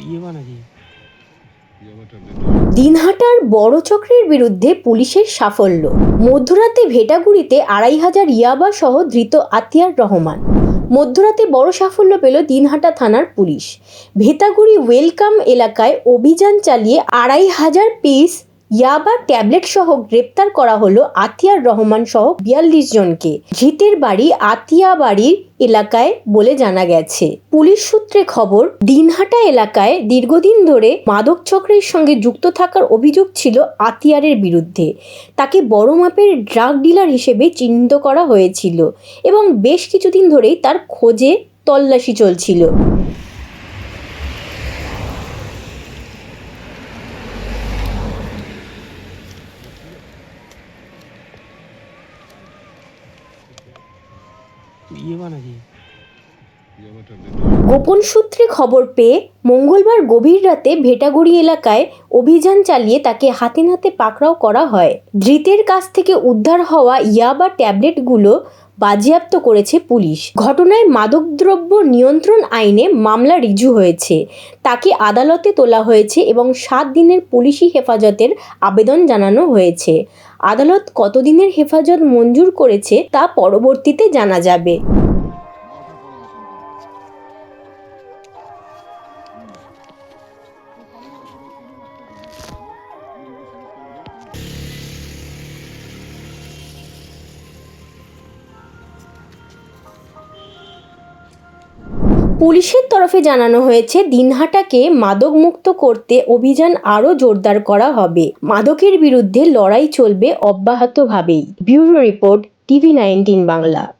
ইয়ে দিনহাটার বড় চক্রের বিরুদ্ধে পুলিশের সাফল্য। মধ্যরাতে ভেটাগুড়িতে আড়াই হাজার ইয়াবা সহ ধৃত আতিয়ার রহমান। মধ্যরাতে বড় সাফল্য পেল দিনহাটা থানার পুলিশ। ভেতাগুড়ি ওয়েলকাম এলাকায় অভিযান চালিয়ে আড়াই হাজার পিস ইয়াবা ট্যাবলেট সহ গ্রেপ্তার করা হলো আতিয়ার রহমান সহ বিয়াল্লিশ জনকে। ধৃতের বাড়ি আতিয়া বাড়ির এলাকায় বলে জানা গেছে। পুলিশ সূত্রে খবর, দিনহাটা এলাকায় দীর্ঘদিন ধরে মাদক চক্রের সঙ্গে যুক্ত থাকার অভিযোগ ছিল আতিয়ারের বিরুদ্ধে। তাকে বড় মাপের ড্রাগ ডিলার হিসেবে চিহ্নিত করা হয়েছিল এবং বেশ কিছুদিন ধরেই তার খোঁজে তল্লাশি চলছিল। গোপন সূত্রে খবর পেয়ে মঙ্গলবার গভীর রাতে ভেটাগুড়ি এলাকায় অভিযান চালিয়ে তাকে হাতে নাতে পাকড়াও করা হয়। ধৃতের কাছ থেকে উদ্ধার হওয়া ইয়াবা ট্যাবলেটগুলো বাজেয়াপ্ত করেছে পুলিশ। ঘটনায় মাদকদ্রব্য নিয়ন্ত্রণ আইনে মামলা রিজু হয়েছে। তাকে আদালতে তোলা হয়েছে এবং সাত দিনের পুলিশি হেফাজতের আবেদন জানানো হয়েছে। আদালত কতদিনের হেফাজত মঞ্জুর করেছে তা পরবর্তীতে জানা যাবে। পুলিশের তরফে জানানো হয়েছে, দিনহাটাকে মাদকমুক্ত করতে অভিযান আরও জোরদার করা হবে। মাদকের বিরুদ্ধে লড়াই চলবে অব্যাহতভাবেই। Bureau report, TV nineteen Bangla.